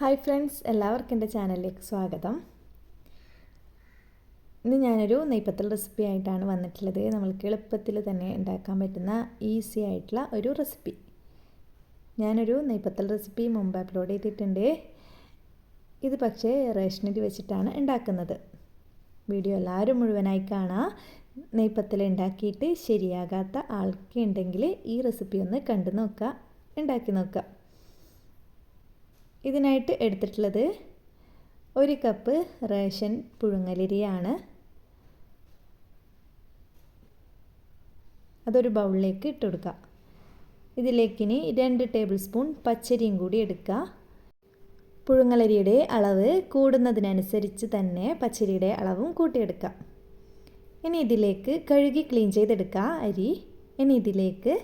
Hi friends എല്ലാവർക്കും എന്റെ ചാനലിലേക്ക് സ്വാഗതം. ഇന്ന് ഞാനൊരു നെയ്പ്പത്തൽ റെസിപ്പി ആയിട്ടാണ് വന്നിട്ടുള്ളത്. നമ്മൾക്ക് എളുപ്പത്തിൽ തന്നെ ഉണ്ടാക്കാൻ പറ്റുന്ന ഈസി ആയിട്ടുള്ള ഒരു റെസിപ്പി. ഞാനൊരു നെയ്പ്പത്തൽ റെസിപ്പി മുമ്പ് അപ്ലോഡ് ചെയ്തിട്ടുണ്ട്. ഇത് പക്ഷേ റേഷനിൽ വെച്ചിട്ടാണ് ഉണ്ടാക്കുന്നത്. വീഡിയോ എല്ലാവരും മുഴുവനായി കാണാം. നെയ്പ്പത്തൽ ഉണ്ടാക്കിയിട്ട് ശരിയാകാത്ത ആൾക്കുണ്ടെങ്കിൽ ഈ റെസിപ്പി ഒന്ന് കണ്ടു നോക്കുക ഉണ്ടാക്കി നോക്കുക. ഇതിനായിട്ട് എടുത്തിട്ടുള്ളത് ഒരു കപ്പ് റേഷൻ പുഴുങ്ങലരിയാണ്. അതൊരു ബൗളിലേക്ക് ഇട്ട് കൊടുക്കുക. ഇതിലേക്ക് ഇനി രണ്ട് ടേബിൾ സ്പൂൺ പച്ചരിയും കൂടി എടുക്കുക. പുഴുങ്ങലരിയുടെ അളവ് കൂടുന്നതിനനുസരിച്ച് തന്നെ പച്ചരിയുടെ അളവും കൂട്ടിയെടുക്കുക. ഇനി ഇതിലേക്ക് കഴുകി ക്ലീൻ ചെയ്തെടുക്കുക അരി. ഇനി ഇതിലേക്ക്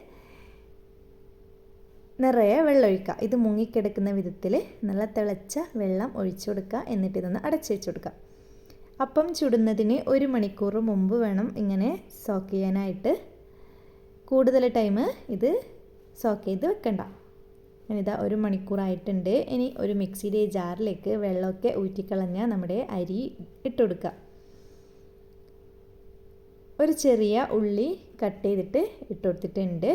നിറയെ വെള്ളം ഒഴിക്കുക ഇത് മുങ്ങിക്കിടക്കുന്ന വിധത്തിൽ നല്ല തിളച്ച വെള്ളം ഒഴിച്ചു കൊടുക്കുക. എന്നിട്ട് ഇതൊന്ന് അടച്ചു വെച്ച് കൊടുക്കുക. അപ്പം ചുടുന്നതിന് ഒരു മണിക്കൂർ മുമ്പ് വേണം ഇങ്ങനെ സോക്ക് ചെയ്യാനായിട്ട്. കൂടുതൽ ടൈം ഇത് സോക്ക് ചെയ്ത് വെക്കണ്ട. ഇതാ ഒരു മണിക്കൂറായിട്ടുണ്ട് ഇനി ഒരു മിക്സിയുടെ ജാറിലേക്ക് വെള്ളമൊക്കെ ഊറ്റിക്കളഞ്ഞ നമ്മുടെ അരി ഇട്ട് കൊടുക്കുക. ഒരു ചെറിയ ഉള്ളി കട്ട് ചെയ്തിട്ട് ഇട്ടുകൊടുത്തിട്ടുണ്ട്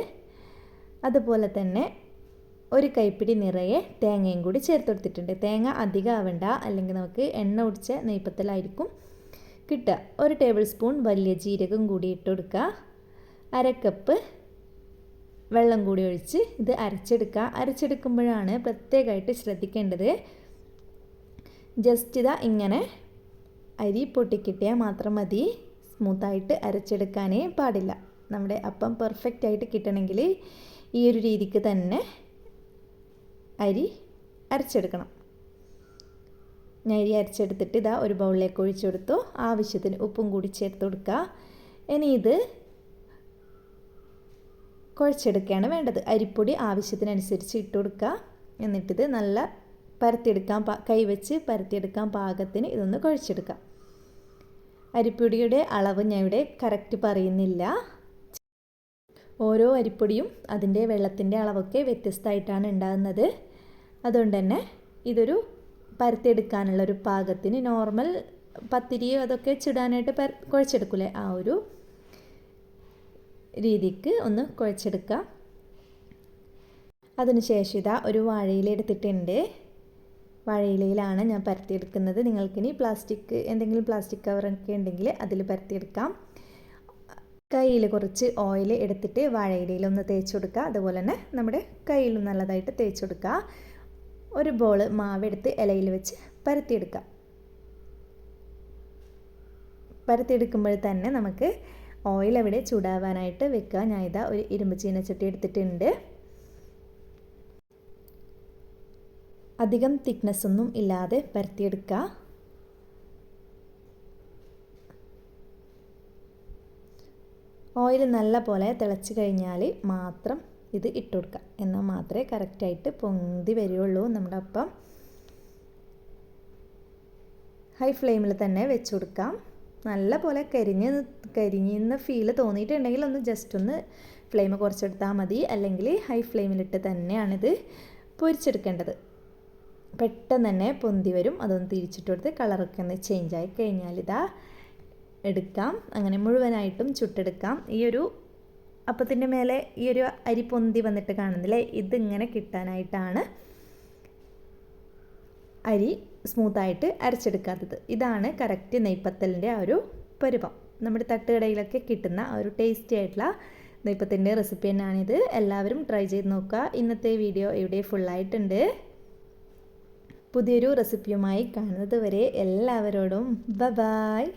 അതുപോലെ തന്നെ ഒരു കൈപ്പിടി നിറയെ തേങ്ങയും കൂടി ചേർത്ത് കൊടുത്തിട്ടുണ്ട്. തേങ്ങ അധികം ആവണ്ട. അല്ലെങ്കിൽ നമുക്ക് എണ്ണ ഒടിച്ച നെയ്പ്പത്തലായിരിക്കും കിട്ടുക. ഒരു ടേബിൾ സ്പൂൺ വലിയ ജീരകം കൂടി ഇട്ട് കൊടുക്കുക. കപ്പ് വെള്ളം കൂടി ഒഴിച്ച് ഇത് അരച്ചെടുക്കുക. അരച്ചെടുക്കുമ്പോഴാണ് പ്രത്യേകമായിട്ട് ശ്രദ്ധിക്കേണ്ടത് ജസ്റ്റ് ഇതാ ഇങ്ങനെ അരി പൊട്ടിക്കിട്ടിയാൽ മാത്രം മതി. സ്മൂത്തായിട്ട് അരച്ചെടുക്കാനേ പാടില്ല. നമ്മുടെ അപ്പം പെർഫെക്റ്റ് ആയിട്ട് കിട്ടണമെങ്കിൽ ഈ ഒരു രീതിക്ക് തന്നെ അരി അരച്ചെടുക്കണം. ഞാൻ അരി അരച്ചെടുത്തിട്ട് ഇതാ ഒരു ബൗളിലേക്ക് ഒഴിച്ചു കൊടുത്തു. ആവശ്യത്തിന് ഉപ്പും കൂടി ചേർത്ത് കൊടുക്കുക. ഇനി ഇത് കുഴച്ചെടുക്കുകയാണ് വേണ്ടത്. അരിപ്പൊടി ആവശ്യത്തിനനുസരിച്ച് ഇട്ട് കൊടുക്കുക. എന്നിട്ടിത് നല്ല പരത്തിയെടുക്കാൻ കൈവച്ച് പരത്തിയെടുക്കാൻ പാകത്തിന് ഇതൊന്ന് കുഴച്ചെടുക്കാം അരിപ്പൊടിയുടെ അളവ് ഞാൻ ഇവിടെ കറക്റ്റ് പറയുന്നില്ല. ഓരോ അരിപ്പൊടിയും അതിന്റെ വെള്ളത്തിന്റെ അളവൊക്കെ വ്യത്യസ്തമായിട്ടാണ് ഉണ്ടാകുന്നത്. അതുകൊണ്ട് തന്നെ ഇതൊരു പരത്തിയെടുക്കാനുള്ളൊരു പാകത്തിന് നോർമൽ പത്തിരിയോ അതൊക്കെ ചിടാനായിട്ട് പര കുഴച്ചെടുക്കൂലേ? ആ ഒരു രീതിക്ക് ഒന്ന് കുഴച്ചെടുക്കുക അതിനുശേഷം ഇതാ ഒരു വാഴയില എടുത്തിട്ടുണ്ട്. വാഴയിലയിലാണ് ഞാൻ പരത്തിയെടുക്കുന്നത്. നിങ്ങൾക്കിനി പ്ലാസ്റ്റിക് എന്തെങ്കിലും പ്ലാസ്റ്റിക് കവറൊക്കെ ഉണ്ടെങ്കിൽ അതിൽ പരത്തിയെടുക്കാം. കയ്യിൽ കുറച്ച് ഓയിൽ എടുത്തിട്ട് വാഴയിലയിലൊന്ന് തേച്ച് കൊടുക്കുക. അതുപോലെ തന്നെ നമ്മുടെ കയ്യിലും നല്ലതായിട്ട് തേച്ച് കൊടുക്കുക. ഒരു ബോൾ മാവെടുത്ത് ഇലയിൽ വെച്ച് പരത്തിയെടുക്കാം. പരത്തിയെടുക്കുമ്പോൾ തന്നെ നമുക്ക് ഓയിൽ അവിടെ ചൂടാവാനായിട്ട് വെക്കുക ഞാൻ ഇതാ ഒരു ഇരുമ്പ് ചീനച്ചട്ടി എടുത്തിട്ടുണ്ട്. അധികം തിക്നെസ് ഒന്നും ഇല്ലാതെ പരത്തിയെടുക്കുക ഓയിൽ നല്ല പോലെ തിളച്ച് കഴിഞ്ഞാൽ മാത്രം ഇത് ഇട്ട് കൊടുക്കുക എന്നാൽ മാത്രമേ കറക്റ്റായിട്ട് പൊന്തി വരികയുള്ളൂ നമ്മുടെ അപ്പം. ഹൈ ഫ്ലെയിമിൽ തന്നെ വെച്ച് കൊടുക്കാം. നല്ല പോലെ കരിഞ്ഞ് കരിഞ്ഞെന്ന ഫീൽ തോന്നിയിട്ടുണ്ടെങ്കിൽ ഒന്ന് ജസ്റ്റ് ഒന്ന് ഫ്ലെയിം കുറച്ചെടുത്താൽ മതി. അല്ലെങ്കിൽ ഹൈ ഫ്ലെയിമിലിട്ട് തന്നെയാണിത് പൊരിച്ചെടുക്കേണ്ടത്. പെട്ടെന്ന് തന്നെ പൊന്തി വരും. അതൊന്ന് തിരിച്ചിട്ട് കൊടുത്ത് കളറൊക്കെ ഒന്ന് ചേഞ്ച് ആയി കഴിഞ്ഞാൽ ഇതാ എടുക്കാം. അങ്ങനെ മുഴുവനായിട്ടും ചുട്ടെടുക്കാം. ഈ ഒരു അപ്പത്തിന്റെ മേലെ ഈ ഒരു അരി പൊന്തി വന്നിട്ട് കാണുന്നില്ലേ? ഇതിങ്ങനെ കിട്ടാനായിട്ടാണ് അരി സ്മൂത്തായിട്ട് അരച്ചെടുക്കാത്തത്. ഇതാണ് കറക്റ്റ് നെയ്പ്പത്തലിന്റെ ആ ഒരു പരുവം. നമ്മുടെ തട്ടുകടയിലൊക്കെ കിട്ടുന്ന ഒരു ടേസ്റ്റി ആയിട്ടുള്ള നെയ്പ്പത്തിന്റെ റെസിപ്പി തന്നെയാണിത്. എല്ലാവരും ട്രൈ ചെയ്ത് നോക്കുക. ഇന്നത്തെ വീഡിയോ ഇവിടെ ഫുള്ളായിട്ടുണ്ട്. പുതിയൊരു റെസിപ്പിയുമായി കാണുന്നത് വരെ എല്ലാവരോടും ബ ബായ്